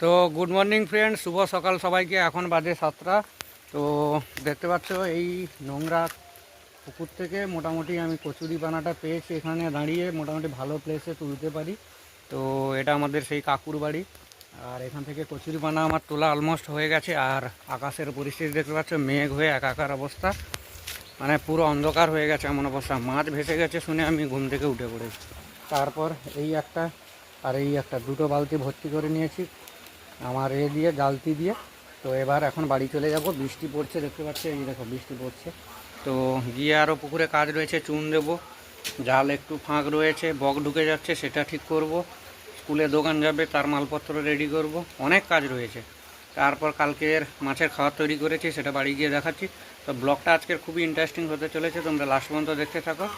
তো good morning friend শুভ সকাল সবাইকে। এখন বাজে সাতটা। তো দেখতে পাচ্ছ, এই নোংরা পুকুর থেকে মোটামুটি আমি কচুরি পানাটা পেয়েছি এখানে দাঁড়িয়ে। মোটামুটি ভালো প্লেসে তুলতে পারি। তো এটা আমাদের সেই কাকুর বাড়ি। আর এখান থেকে কচুরি পানা আমার তোলা অলমোস্ট হয়ে গেছে। আর আকাশের পরিস্থিতি দেখতে পাচ্ছ, মেঘ হয়ে একাকার অবস্থা। মানে পুরো অন্ধকার হয়ে গেছে এমন অবস্থা। মাছ ভেসে গেছে শুনে আমি ঘুম থেকে উঠে পড়েছি। তারপর এই একটা আর এই একটা দুটো বালতি ভর্তি করে নিয়েছি। আমার এ দিয়ে জালতি দিয়ে। তো এবার এখন বাড়ি চলে যাব। বৃষ্টি পড়ছে, দেখতে পাচ্ছি এই দেখো, বৃষ্টি পড়ছে। তো গিয়ে আরও পুকুরে কাজ রয়েছে, চুন দেব। জাল একটু ফাঁক রয়েছে, বক ঢুকে যাচ্ছে, সেটা ঠিক করব। স্কুলে দোকান যাবে, তার মালপত্র রেডি করব। অনেক কাজ রয়েছে। তারপর কালকের মাছের খাবার তৈরি করেছি, সেটা বাড়ি গিয়ে দেখাচ্ছি। তো ব্লগটা আজকের খুবই ইন্টারেস্টিং হতে চলেছে, তোমরা লাস্ট পর্যন্ত দেখতে থাকো।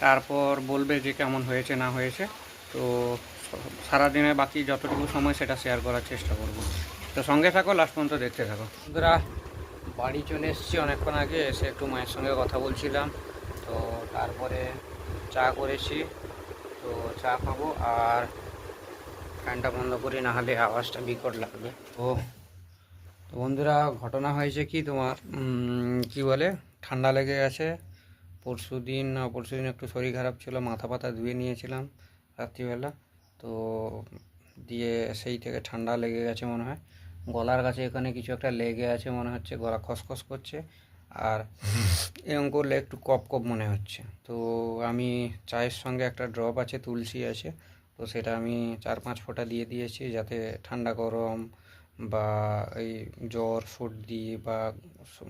তারপর বলবে যে কেমন হয়েছে, না হয়েছে। তো সারাদিনে বাকি যতটুকু সময় সেটা শেয়ার করার চেষ্টা করব। তো সঙ্গে থাকো লাস্ট পর্যন্ত দেখতে থাকো। বন্ধুরা, বাড়ি চলে এসেছি অনেকক্ষণ আগে, এসে একটু মায়ের সঙ্গে কথা বলছিলাম। তো তারপরে চা করেছি। তো চা খাব আর ফ্যানটা বন্ধ করি না হলে আওয়াজটা বিকট লাগবে। তো তো বন্ধুরা, ঘটনা হয়েছে কি তোমার? কি বলে? ঠান্ডা লেগে গেছে। পরশু দিন পরশু দিন একটু শরীর খারাপ ছিল, মাথা পাতা ধুয়ে নিয়েছিলাম রাত্রিবেলা। তো দিয়ে সেই থেকে ঠান্ডা লেগে গেছে মনে হয়। গলার কাছে এখানে কিছু একটা লেগে আছে মনে হচ্ছে গলা খসখস করছে আর এরকম করলে একটু কপ কপ মনে হচ্ছে। তো আমি চায়ের সঙ্গে একটা ড্রপ আছে তুলসী আছে তো সেটা আমি চার পাঁচ ফোঁটা দিয়ে দিয়েছি যাতে ঠান্ডা গরম বা এই জ্বর সর্দি বা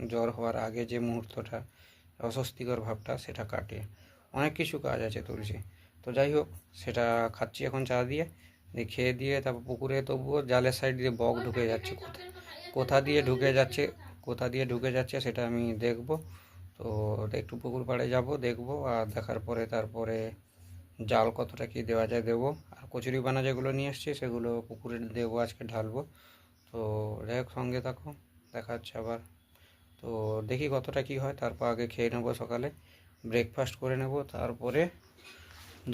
জ্বর হওয়ার আগে যে মুহূর্তটা অস্বস্তিকর ভাবটা সেটা কাটে। অনেক কিছু কাজ আছে তুলসী। তো যাই হোক, সেটা খাচ্ছি এখন চা দিয়ে। দিয়ে খেয়ে দিয়ে তারপর পুকুরে তবুও জালের সাইড দিয়ে বক ঢুকে যাচ্ছে। কোথা দিয়ে ঢুকে যাচ্ছে, কোথা দিয়ে ঢুকে যাচ্ছে সেটা আমি দেখব। তো একটু পুকুর পাড়ে যাব, দেখব আর দেখার পরে তারপরে জাল কতটা কি দেওয়া যায় দেবো। আর কচুরি পানা যেগুলো নিয়ে এসছি সেগুলো পুকুরে দেবো, আজকে ঢালবো। তো যাই হোক, সঙ্গে থাকো, দেখা হচ্ছে আবার। তো দেখি কতটা কি হয়, তারপর আগে খেয়ে নেব সকালে। ব্রেকফাস্ট করে নেব, তারপরে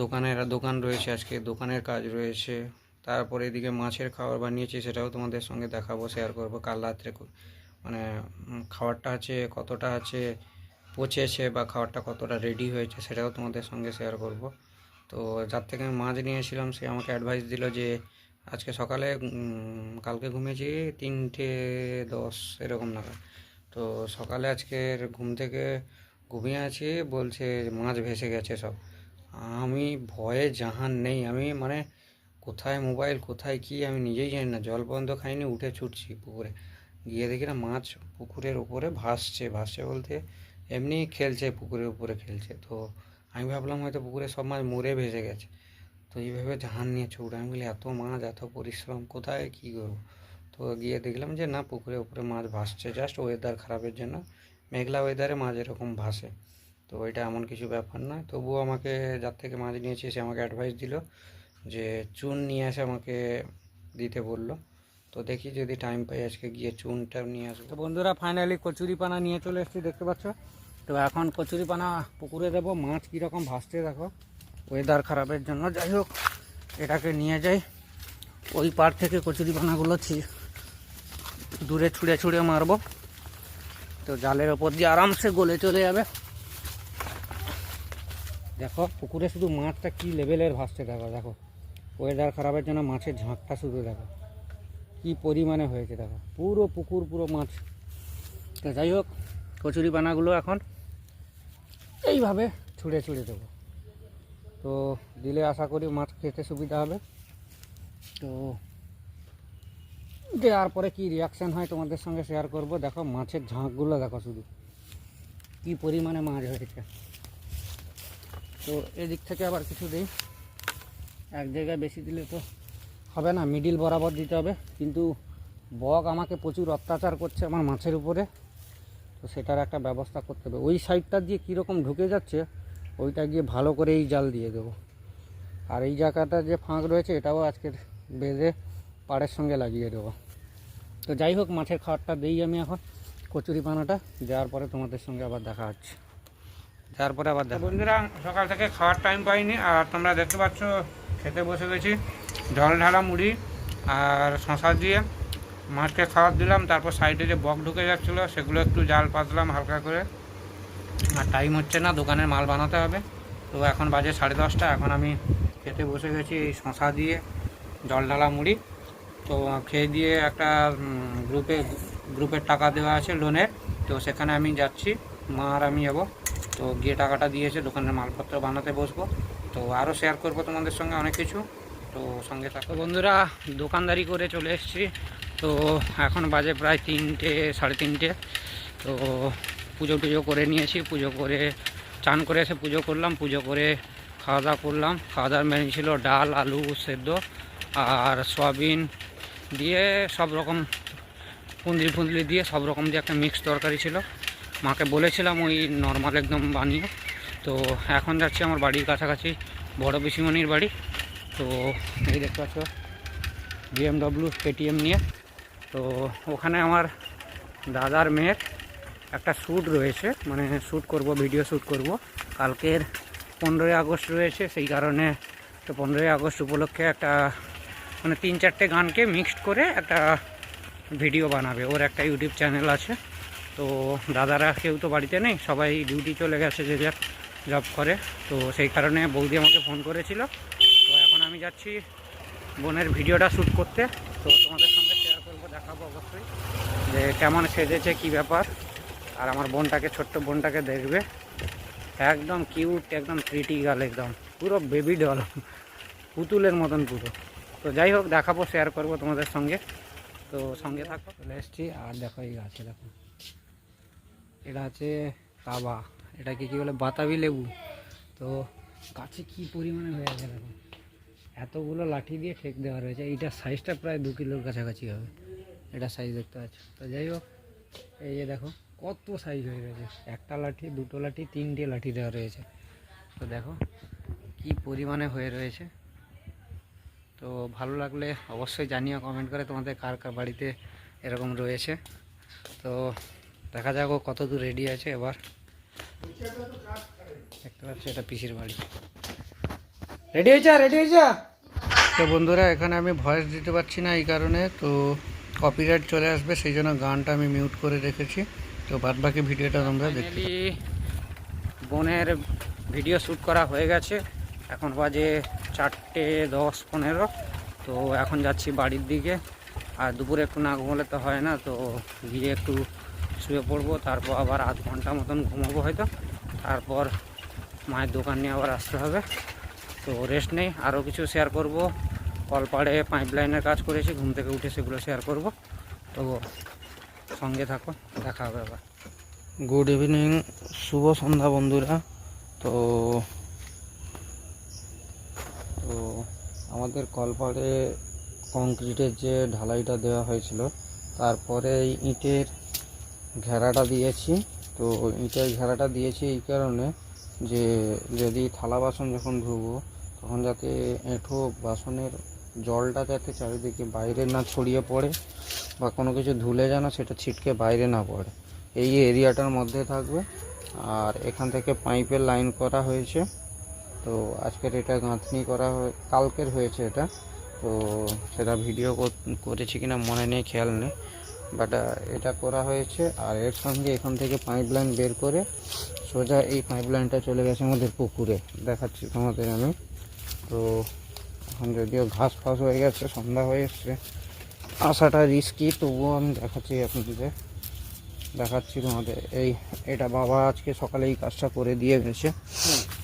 দোকানের, দোকান রয়েছে আজকে, দোকানের কাজ রয়েছে। তারপরে এদিকে মাছের খাবার বানিয়েছি, সেটাও তোমাদের সঙ্গে দেখাবো শেয়ার করব। কাল রাত্রে মানে খাবারটা আছে, কতটা আছে, পচেছে বা খাবারটা কতটা রেডি হয়েছে, সেটাও তোমাদের সঙ্গে শেয়ার করব। তো যার থেকে আমি মাছ নিয়েছিলাম, সে আমাকে অ্যাডভাইস দিল যে, আজকে সকালে কালকে ঘুমিয়েছি তিনটে দশ, এরকম নাগাদ। তো সকালে আজকের ঘুম থেকে ঘুমিয়ে আছি, বলছে মাছ ভেসে গেছে সব। আমি ভয়ে জাহান নেই। আমি মানে কোথায় মোবাইল, কোথায় কি, আমি নিজেই জানি না। জল বন্ধ খাইনি, উঠে ছুটছি পুকুরে। গিয়ে দেখি না মাছ পুকুরের উপরে ভাসছে ভাসছে বলতে এমনি খেলছে, পুকুরের উপরে খেলছে। তো আমি ভাবলাম হয়তো পুকুরে সব মাছ মরে ভেসে গেছে। তো এইভাবে জাহান নিয়ে ছুটে আমি বলি, এত মাছ, এত পরিশ্রম, কোথায় কী করব? তো গিয়ে দেখলাম যে না, পুকুরের উপরে মাছ ভাসছে। জাস্ট ওয়েদার খারাপের জন্য, মেঘলা ওয়েদারে মাছ এরকম ভাসে। তো এটা এমন কিছু ব্যাপার নয় তবুও আমাকে যার থেকে মাছ নিয়েছি, সে আমাকে অ্যাডভাইস দিল যে চুন নিয়ে এসে আমাকে দিতে বলল। তো দেখি যদি টাইম পাই আজকে গিয়ে চুনটা নিয়ে আসব। তো বন্ধুরা ফাইনালি কচুরি পানা নিয়ে চলে এসেছি, দেখতে পাচ্ছ? তো এখন কচুরি পানা পুকুরে দেবো। মাছ কীরকম ভাসতে দেখো ওয়েদার খারাপের জন্য। যাই হোক, এটাকে নিয়ে যাই। ওই পার থেকে কচুরি পানাগুলো দূরে ছুঁড়ে ছুঁড়ে মারবো। তো জালের ওপর দিয়ে আরামসে গলে চলে যাবে। দেখো, পুকুরে শুধু মাছটা কি লেভেলের ভাসছে দেখো দেখো। ওয়েদার খারাপের জন্য মাছের ঝাঁকটা শুধু দেখো। কি পরিমাণে হয়েছে দেখো। পুরো পুকুর, পুরো মাছ। তো যাই হোক, কচুরি পানাগুলো এখন এইভাবে ছুঁড়ে ছুঁড়ে দেবো। তো দিলে আশা করি মাছ খেতে সুবিধা হবে। তো দেওয়ার পরে কি রিয়াকশান হয় তোমাদের সঙ্গে শেয়ার করব। দেখো, মাছের ঝাঁকগুলো দেখো শুধু। কি পরিমাণে মাছ হয়েছে। তো এদিক থেকে আবার কিছু দিই। এক জায়গায় বেশি দিলে তো হবে না মিডিল বরাবর দিতে হবে। কিন্তু বক আমাকে প্রচুর অত্যাচার করছে আমার মাছের উপরে, তো সেটার একটা ব্যবস্থা করতে হবে। ওই সাইডটা দিয়ে কীরকম ঢুকে যাচ্ছে, ওইটা গিয়ে ভালো করে এই জাল দিয়ে দেবো। আর এই জায়গাটা যে ফাঁক রয়েছে, এটাও আজকের বেঁধে পাড়ের সঙ্গে লাগিয়ে দেবো। তো যাই হোক, মাছের খাবারটা দিই আমি এখন কচুরি পানাটা যাওয়ার পরে তোমাদের সঙ্গে আবার দেখা হচ্ছে। তারপরে আবার দেখো বন্ধুরা সকাল থেকে খাওয়ার টাইম পাইনি আর তোমরা দেখতে পাচ্ছ খেতে বসে গেছি। জল ঢালা মুড়ি আর শশা দিয়ে। মাছকে খাবার দিলাম তারপর সাইডে যে বক ঢুকে যাচ্ছিল সেগুলো একটু জাল পাতলাম হালকা করে। আর টাইম হচ্ছে না দোকানের মাল বানাতে হবে। তো এখন বাজে সাড়ে দশটা এখন আমি খেতে বসে গেছি এই শশা দিয়ে জল ঢালা মুড়ি। তো খেয়ে দিয়ে একটা গ্রুপে গ্রুপের টাকা দেওয়া আছে লোনের তো সেখানে আমি যাচ্ছি মা আর আমি যাব। তো গিয়ে টাকাটা দিয়েছে, দোকানের মালপত্র বানাতে বসবো। তো আরও শেয়ার করব তোমাদের সঙ্গে অনেক কিছু। তো সঙ্গে থাকো। বন্ধুরা, দোকানদারি করে চলে এসেছি। তো এখন বাজে প্রায় তিনটে, সাড়ে তিনটে। তো পুজো টুজো করে নিয়েছি। পুজো করে চান করে এসে পুজো করলাম। পুজো করে খাওয়া দাওয়া করলাম। খাওয়া দাওয়ার মেনু ছিল ডাল, আলু সেদ্ধ আর সয়াবিন দিয়ে সব রকম কুন্দরি ফুন্দরি দিয়ে সব রকম দিয়ে একটা মিক্স তরকারি ছিল। মাকে বলেছিলাম ওই নর্মাল একদম বানিয়ে। তো এখন যাচ্ছি আমার বাড়ির কাছাকাছি, বড় পিসিমণির বাড়ি। তো এই দেখতে পাচ্ছ বিএমডব্লিউ কেটিএম নিয়ে। তো ওখানে আমার দাদার মেয়ের একটা শ্যুট রয়েছে মানে শ্যুট করব, ভিডিও শ্যুট করব। কালকের পনেরোই আগস্ট রয়েছে, সেই কারণে তো পনেরোই আগস্ট উপলক্ষে একটা মানে তিন চারটে গানকে মিক্সড করে একটা ভিডিও বানাবে। ওর একটা ইউটিউব চ্যানেল আছে। তো দাদারা কেউ তো বাড়িতে নেই, সবাই ডিউটি চলে গেছে যে যার জব করে। তো সেই কারণে বৌদি আমাকে ফোন করেছিল। তো এখন আমি যাচ্ছি বোনের ভিডিওটা শ্যুট করতে। তো তোমাদের সঙ্গে শেয়ার করব, দেখাবো অবশ্যই যে কেমন সেজেছে, কি ব্যাপার। আর আমার বোনটাকে, ছোট্ট বোনটাকে দেখবে। একদম কিউট একদম ক্রিটিক্যাল একদম। পুরো বেবি ডল পুতুলের মতন পুরো। তো যাই হোক, দেখাবো শেয়ার করব তোমাদের সঙ্গে। তো সঙ্গে থাকো, চলে এসছি। আর দেখো, এই গাছে দেখো। এটা আছে কাবা এটা কি বলে বাতাবি লেবু। তো গাছে কি পরিমাণে হয়ে গেছে দেখো। এতগুলো লাঠি দিয়ে ঠেক দেওয়া রয়েছে এইটার সাইজটা প্রায় দু কিলোর কাছাকাছি হবে, এটা সাইজ দেখতে পাচ্ছ। তো যাই হোক, এই যে দেখো কত সাইজ হয়ে গেছে একটা লাঠি, দুটো লাঠি, তিনটে লাঠি দেওয়া রয়েছে। তো দেখো কি পরিমাণে হয়ে রয়েছে। তো ভালো লাগলে অবশ্যই জানিও কমেন্ট করে তোমাদের কার কার বাড়িতে এরকম রয়েছে। তো দেখা যাক ও কত দূর রেডি আছে এবার। দেখতে পাচ্ছি এটা পিসির বাড়ি। রেডি হয়েছে? রেডি হয়েছে? তো বন্ধুরা, এখানে আমি ভয়েস দিতে পারছি না এই কারণে, তো কপিরাইট চলে আসবে, সেই জন্য গানটা আমি মিউট করে রেখেছি। তো বাদ বাকি ভিডিওটা তোমরা দেখতে বোনের ভিডিও শ্যুট করা হয়ে গেছে। এখন বাজে চারটে দশ পনেরো। তো এখন যাচ্ছি বাড়ির দিকে। আর দুপুরে একটু না ঘুমোলে তো হয় না, তো গিয়ে একটু শুয়ে পড়ব, তারপর আবার আধ ঘণ্টা মতন ঘুমাবো হয়তো। তারপর মায়ের দোকান নিয়ে আবার আসতে হবে। তো রেস্ট নেই আরও কিছু শেয়ার করব। কলপাড়ে পাইপ লাইনের কাজ করেছি, ঘুম থেকে উঠে সেগুলো শেয়ার করব। তো সঙ্গে থাকো, দেখা হবে আবার। গুড ইভিনিং শুভ সন্ধ্যা বন্ধুরা। তো তো আমাদের কলপাড়ে কংক্রিটের যে ঢালাইটা দেওয়া হয়েছিল, তারপরে ইটের ঘেরাটা দিয়েছি। তো ইটের ঘেরাটা দিয়েছি এই কারণে যে যদি থালা বাসন যখন ধুবো, তখন যাতে এঁঠো বাসনের জলটা যাতে চারিদিকে বাইরে না ছড়িয়ে পড়ে বা কোনো কিছু ধুলে যেন সেটা ছিটকে বাইরে না পড়ে। এই এরিয়াটার মধ্যে থাকবে। আর এখান থেকে পাইপের লাইন করা হয়েছে। তো আজকের এটা গাঁথনি করা কালকের হয়েছে এটা। তো সেটা ভিডিও করেছি কিনা মনে নেই, খেয়াল নেই। বাট এটা করা হয়েছে। আর এর সঙ্গে এখান থেকে পাইপ লাইন বের করে সোজা এই পাইপ লাইনটা চলে গেছে আমাদের পুকুরে। দেখাচ্ছি তোমাদের আমি। তো এখন যদিও ঘাস ফাস হয়ে গেছে সন্ধ্যা হয়ে এসছে আসাটা রিস্কি তবুও আমি দেখাচ্ছি আপনাদের। দেখাচ্ছি তোমাদের। এই এটা বাবা আজকে সকালে এই কাজটা করে দিয়ে গেছে।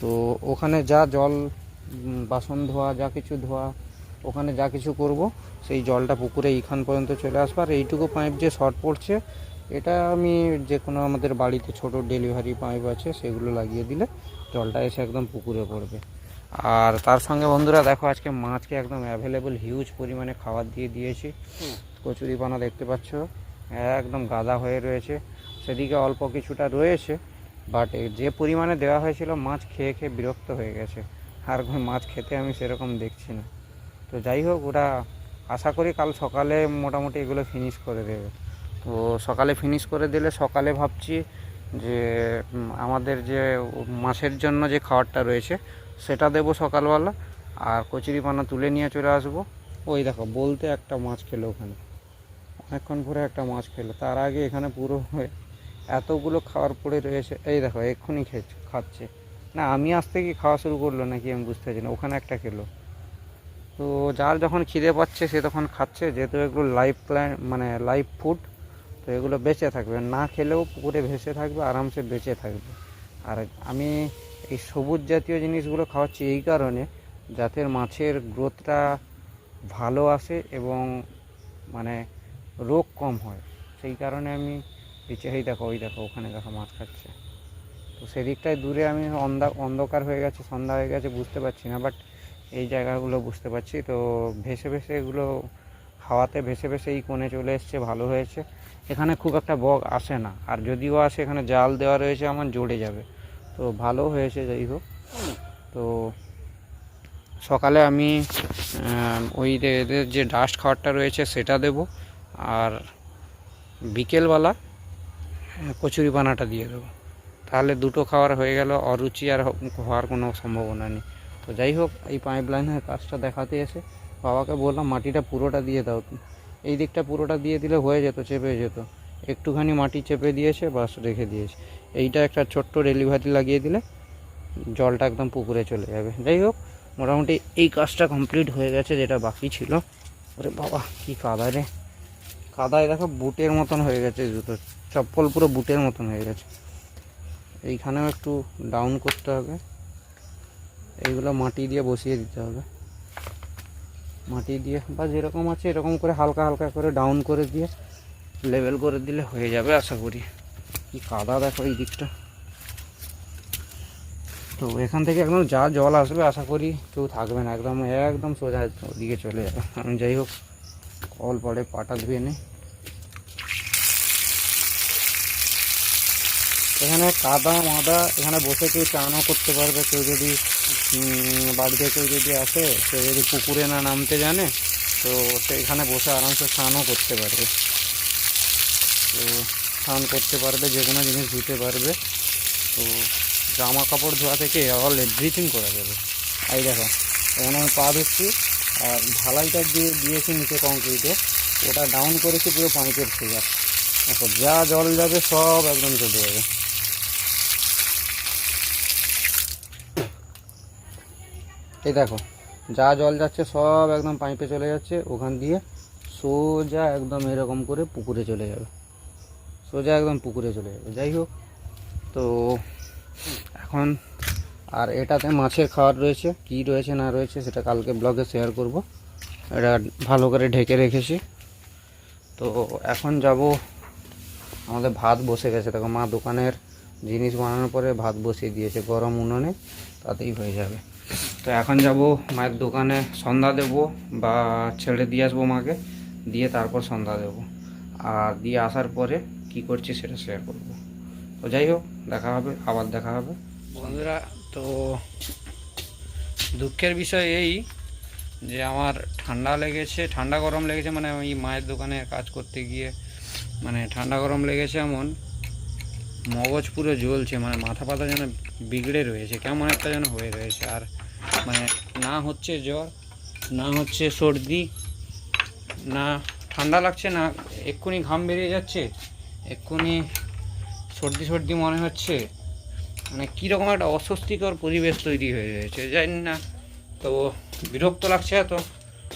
তো ওখানে যা জল বাসন ধোয়া যা কিছু ধোয়া ওখানে যা কিছু করব সেই জলটা পুকুরে এইখান পর্যন্ত চলে আসবে। আর এইটুকু পাইপ যে শর্ট পড়ছে এটা আমি যে কোনো আমাদের বাড়িতে ছোট ডেলিভারি পাইপ আছে সেগুলো লাগিয়ে দিলে জলটা এসে একদম পুকুরে পড়বে। আর তার সঙ্গে বন্ধুরা দেখো আজকে মাছকে একদম অ্যাভেলেবল হিউজ পরিমাণে খাবার দিয়ে দিয়েছি। কচুরি পানা দেখতে পাচ্ছ একদম গাদা হয়ে রয়েছে। সেদিকে অল্প কিছুটা রয়েছে বাট যে পরিমাণে দেওয়া হয়েছিল মাছ খেয়ে খেয়ে বিরক্ত হয়ে গেছে। আর মাছ খেতে আমি সেরকম দেখছি না। তো যাই হোক, ওটা আশা করি কাল সকালে মোটামুটি এগুলো ফিনিশ করে দেবে। তো সকালে ফিনিশ করে দিলে সকালে ভাবছি যে আমাদের যে মাছের জন্য যে খাবারটা রয়েছে, সেটা দেবো সকালবেলা। আর কচুরি পানা তুলে নিয়ে চলে আসব। ওই দেখো, বলতে একটা মাছ খেলো ওখানে। অনেকক্ষণ পরে একটা মাছ খেলো। তার আগে এখানে পুরো হয়ে এতগুলো খাওয়ার পরে রয়েছে। এই দেখো, এক্ষুনি খেয়েছে, খাচ্ছে। না, আমি আসতে কি খাওয়া শুরু করল নাকি আমি বুঝতে পারছি না। ওখানে একটা খেলো। তো যার যখন খিদে পাচ্ছে, সে তখন খাচ্ছে। যেহেতু এগুলো লাইভ প্ল্যান মানে লাইভ ফুড তো এগুলো বেঁচে থাকবে। না খেলেও পুকুরে ভেসে থাকবে, আরামসে বেঁচে থাকবে। আর আমি এই সবুজ জাতীয় জিনিসগুলো খাওয়াচ্ছি এই কারণে, যাতে মাছের গ্রোথটা ভালো আসে এবং মানে রোগ কম হয়। সেই কারণে আমি এই দেখো, ওই দেখো, ওখানে দেখো মাছ খাচ্ছে। তো সেদিকটায় দূরে আমি অন্ধা, অন্ধকার হয়ে গেছে, সন্ধ্যা হয়ে গেছে, বুঝতে পারছি না। বাট এই জায়গাগুলো বুঝতে পারছি। তো ভেসে ভেসে এগুলো হাওয়াতে ভেসে ভেসে এই কোণে চলে এসছে, ভালো হয়েছে। এখানে খুব একটা বক আসে না। আর যদিও আসে, এখানে জাল দেওয়া রয়েছে, আমার জড়ে যাবে। তো ভালো হয়েছে, যাই হোক। তো সকালে আমি ওই এদের যে ডাস্ট খাবারটা রয়েছে, সেটা দেব। আর বিকেলবেলা কচুরি পানাটা দিয়ে দেবো। তাহলে দুটো খাবার হয়ে গেল, অরুচি আর হওয়ার কোনো সম্ভাবনা নেই। তো যাই হোক, এই পাইপ লাইনের কাজটা দেখাতে এসে বাবাকে বললাম, মাটিটা পুরোটা দিয়ে দাও এই দিকটা পুরোটা দিয়ে দিলে হয়ে যেত, চেপে যেত। একটুখানি মাটি চেপে দিয়েছে, বাস রেখে দিয়েছে। এইটা একটা ছোট্ট ডেলিভারি লাগিয়ে দিলে জলটা একদম পুকুরে চলে যাবে। যাই হোক, মোটামুটি এই কাজটা কমপ্লিট হয়ে গেছে, যেটা বাকি ছিল। ওরে বাবা, কি কাদা রে। কাদায় দেখো, বুটের মতন হয়ে গেছে জুতো চপ্পল পুরো বুটের মতন হয়ে গেছে। এইখানেও একটু ডাউন করতে হবে। এইগুলো মাটি দিয়ে বসিয়ে দিতে হবে। মাটি দিয়ে বা যেরকম আছে এরকম করে হালকা হালকা করে ডাউন করে দিয়ে লেভেল করে দিলে হয়ে যাবে আশা করি। কি কাদা দেখো এই দিকটা। তো এখান থেকে একদম যা জল আসবে আশা করি কেউ থাকবে না একদম একদম সোজা ওদিকে চলে যাবে। আমি যাই হোক কল পরে পাটা ধুয়ে নিই এখানে কাদা মাদা এখানে বসে কেউ চানও করতে পারবে কেউ যদি উম, বাড়িতে কেউ যদি আসে, সে যদি পুকুরে না নামতে জানে, তো সে এখানে বসে আরামসে স্নানও করতে পারবে। তো স্নান করতে পারবে, যে কোনো জিনিস ধুতে পারবে। তো জামা কাপড় ধোয়া থেকে অল এভরিথিং করা যাবে। এই দেখো, এখানে আমি পা ধুচ্ছি আর ঢালাইটা দিয়ে দিয়েছি নিচে কংক্রিটে ওটা ডাউন করেছি, পুরো পাইপের ফিগার দেখো, যা জল যাবে, সব একদম চলে যাবে। এই দেখো, যা জল যাচ্ছে সব একদম পাইপে চলে যাচ্ছে, ওখান দিয়ে সোজা একদম এরকম করে পুকুরে চলে যাবে। সোজা একদম পুকুরে চলে যাবে। যাই হোক, তো এখন আর এটাতে মাছের খাবার রয়েছে, কি রয়েছে না রয়েছে সেটা কালকে ব্লগে শেয়ার করব। এটা ভালো করে ঢেকে রেখেছি। তো এখন যাব, আমাদের ভাত বসে গেছে। দেখো মা দোকানের জিনিস বানানোর পরে ভাত বসিয়ে দিয়েছে, গরম উনুনে, তাতেই হয়ে যাবে। তো এখন যাব মায়ের দোকানে, সন্ধ্যা দেব বা ছেড়ে দিয়ে আসব মাকে, দিয়ে তারপর সন্ধ্যা দেব। আর দিয়ে আসার পরে কি করছি সেটা শেয়ার করব। তো যাই হোক, দেখা হবে, আবার দেখা হবে। বন্ধুরা, তো দুঃখের বিষয় এই যে আমার ঠান্ডা লেগেছে, ঠান্ডা গরম লেগেছে মানে আমি মায়ের দোকানে কাজ করতে গিয়ে মানে ঠান্ডা গরম লেগেছে এমন, মগজ পুরো জ্বলছে মানে মাথা পাতা যেন বিগড়ে রয়েছে, কেমন একটা যেন হয়ে রয়েছে। আর মানে না হচ্ছে জ্বর, না হচ্ছে সর্দি, না ঠান্ডা লাগছে, না এক্ষুনি ঘাম বেরিয়ে যাচ্ছে, এক্ষুনি সর্দি সর্দি মনে হচ্ছে। মানে কীরকম একটা অস্বস্তিকর পরিবেশ তৈরি হয়ে রয়েছে, জানি না। তো বিরক্ত লাগছে এত,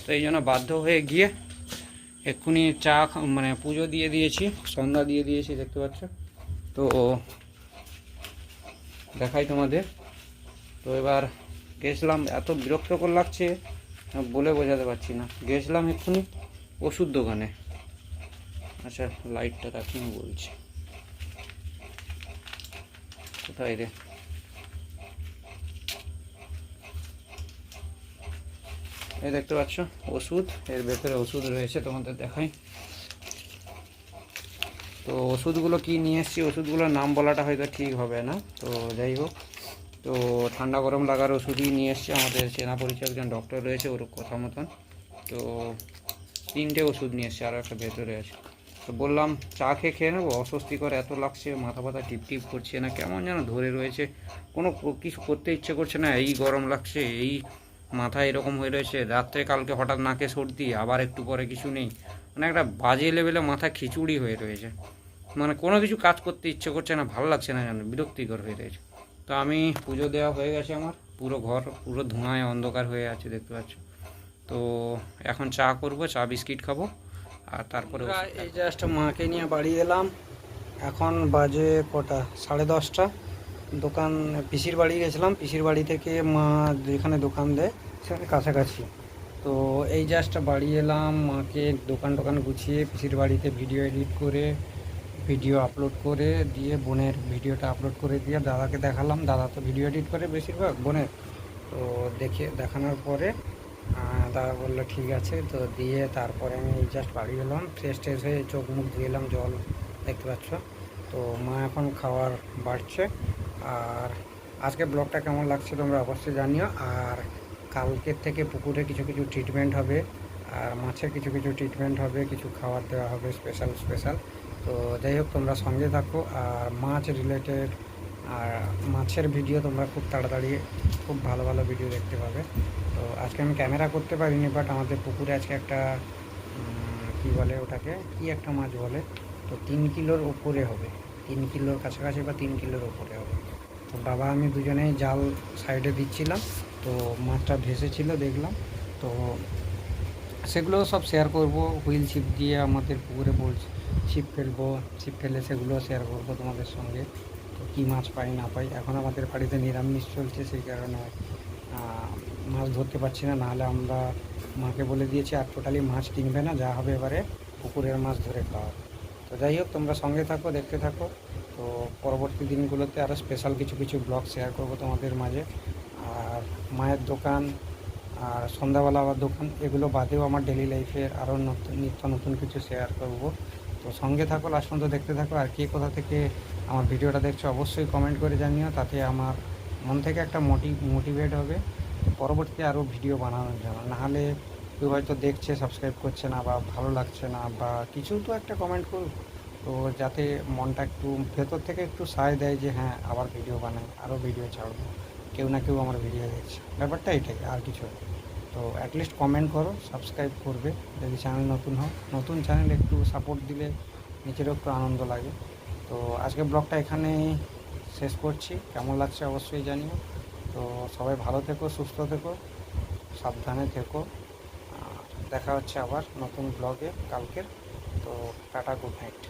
তো এই জন্য বাধ্য হয়ে গিয়ে এক্ষুনি চা মানে পুজো দিয়ে দিয়েছি, সন্ধ্যা দিয়ে দিয়েছি, দেখতে পাচ্ছ। তো দেখাই তোমাদের। তো এবার গেছিলাম, এত বিরক্তকর লাগছে বলে বোঝাতে পারছি না। গেছিলাম এক্ষুনি ওষুধ দোকানে। আচ্ছা লাইটটা রাখি, আমি বলছি। কোথায় রে? এই দেখতে পাচ্ছ, ওষুধ, এর ভেতরে ওষুধ রয়েছে তোমাদের দেখাই। তো ওষুধগুলো কি নিয়ে এসেছি, ওষুধগুলোর নাম বলাটা হয়তো ঠিক হবে না, তো যাই হোক। তো ঠান্ডা গরম লাগার ওষুধই নিয়ে এসেছি আমাদের চেনা পরিচয় একজন ডক্টর রয়েছে ওর কথা মতন। তো তিনটে ওষুধ নিয়ে এসেছি আরও একটা ভেতরে আছে। তো বললাম, চা খেয়ে খেয়ে নেব? অস্বস্তিকর, এত লাগছে, মাথা ব্যথা টিপ টিপ করছে না, কেমন যেন ধরে রয়েছে। কোনো কিছু করতে ইচ্ছে করছে না, এই গরম লাগছে, এই মাথা এরকম হয়ে রয়েছে। রাত্রে কালকে হঠাৎ নাকে সর্দি, আবার একটু পরে কিছু নেই। মানে একটা বাজে লেভেলে মাথা খিচুড়ি হয়ে রয়েছে। মানে কোনো কিছু কাজ করতে ইচ্ছে করছে না, ভালো লাগছে না যেন, বিরক্তিকর হয়ে রয়েছে। তো আমি পুজো দেওয়া হয়ে গেছে আমার পুরো ঘর পুরো ধোঁয়ায় অন্ধকার হয়ে আছে দেখতে পাচ্ছ। তো এখন চা করব চা বিস্কিট খাব আর তারপরে এই জাস্ট মাকে নিয়ে বাড়ি এলাম। এখন বাজে কটা? সাড়ে দশটা। দোকান পিসির বাড়ি গেছিলাম পিসির বাড়ি থেকে মা যেখানে দোকান দেয় সেখানে কাছাকাছি। তো এই জাস্ট বাড়ি এলাম মাকে দোকান টোকান গুছিয়ে পিসির বাড়িতে ভিডিও এডিট করে ভিডিও আপলোড করে দিয়ে বোনের ভিডিওটা আপলোড করে দিয়ে দাদাকে দেখালাম। দাদা তো ভিডিও এডিট করে বেশিরভাগ বোনের। তো দেখে দেখানোর পরে দাদা বলল, ঠিক আছে। তো দিয়ে তারপরে আমি জাস্ট বাড়ি এলাম। ফ্রেশ ট্রেশ হয়ে চোখ মুখ ধুয়ে এলাম, জল দেখতে পাচ্ছ। তো মা এখন খাওয়ার বাড়ছে। আর আজকে ব্লগটা কেমন লাগছে তোমরা অবশ্যই জানিও। আর কালকের থেকে পুকুরে কিছু কিছু ট্রিটমেন্ট হবে। আর মাছের কিছু কিছু ট্রিটমেন্ট হবে। কিছু খাবার দেওয়া হবে স্পেশাল স্পেশাল তো যাই হোক, তোমরা সঙ্গে থাকো। আর মাছ রিলেটেড আর মাছের ভিডিও তোমরা খুব তাড়াতাড়ি, খুব ভালো ভালো ভিডিও দেখতে পাবে। তো আজকে আমি ক্যামেরা করতে পারিনি বাট আমাদের পুকুরে আজকে একটা কি বলে ওটাকে? কি একটা মাছ বলে? তো তিন কিলোর ওপরে হবে। তিন কিলোর কাছাকাছি বা তিন কিলোর ওপরে হবে। তো বাবা, আমি দুজনেই জাল সাইডে দিচ্ছিলাম। তো মাছটা ভেসেছিল, দেখলাম। তো সেগুলো সব শেয়ার করব। হুইল ছিপ দিয়ে আমাদের পুকুরে বলছি। ছিপ ফেলব ছিপ ফেলে সেগুলো শেয়ার করব তোমাদের সঙ্গে। তো কী মাছ পাই, না পাই, এখন আমাদের বাড়িতে নিরামিষ চলছে, সেই কারণে মাছ ধরতে পারছি না। নাহলে আমরা মাকে বলে দিয়েছি, আর টোটালি মাছ কিনবে না, যা হবে এবারে পুকুরের মাছ ধরে খাওয়া। তো যাই হোক, তোমরা সঙ্গে থাকো, দেখতে থাকো। তো পরবর্তী দিনগুলোতে আরও স্পেশাল কিছু কিছু ব্লগ শেয়ার করব তোমাদের মাঝে। আর মায়ের দোকান, আর সন্ধ্যাবেলা আবার দোকান, এগুলো বাদেও আমার ডেলি লাইফের আরও নতুন, নিত্য নতুন কিছু শেয়ার করব। তো সঙ্গে থাকো লাস্ট পর্যন্ত দেখতে থাকো। আর কে কোথা থেকে আমার ভিডিওটা দেখছ অবশ্যই কমেন্ট করে জানিও, তাতে আমার মন থেকে একটা মোটি মোটিভেট হবে। পরবর্তীতে আরও ভিডিও বানানোর জন্য। নাহলে কেউ হয়তো দেখছে সাবস্ক্রাইব করছে না বা ভালো লাগছে না বা কিছু তো একটা কমেন্ট করুক। তো যাতে মনটা একটু, ভেতর থেকে একটু সায় দেয় যে হ্যাঁ আবার ভিডিও বানাই, আরও ভিডিও ছাড়বো। কেউ না কেউ আমার ভিডিও দেখছে। ব্যাপারটা এটাই, আর কিছু। তো অ্যাটলিস্ট কমেন্ট করো সাবস্ক্রাইব করবে। যদি চ্যানেল নতুন হয় নতুন চ্যানেল একটু সাপোর্ট দিলে নিজেরও একটু আনন্দ লাগে। তো আজকে ব্লগটা এখানে শেষ করছি। কেমন লাগছে অবশ্যই জানিও। তো সবাই ভালো থেকো, সুস্থ থেকো, সাবধানে থেকো। দেখা হচ্ছে আবার নতুন ব্লগে কালকের। তো টাটা গুড নাইট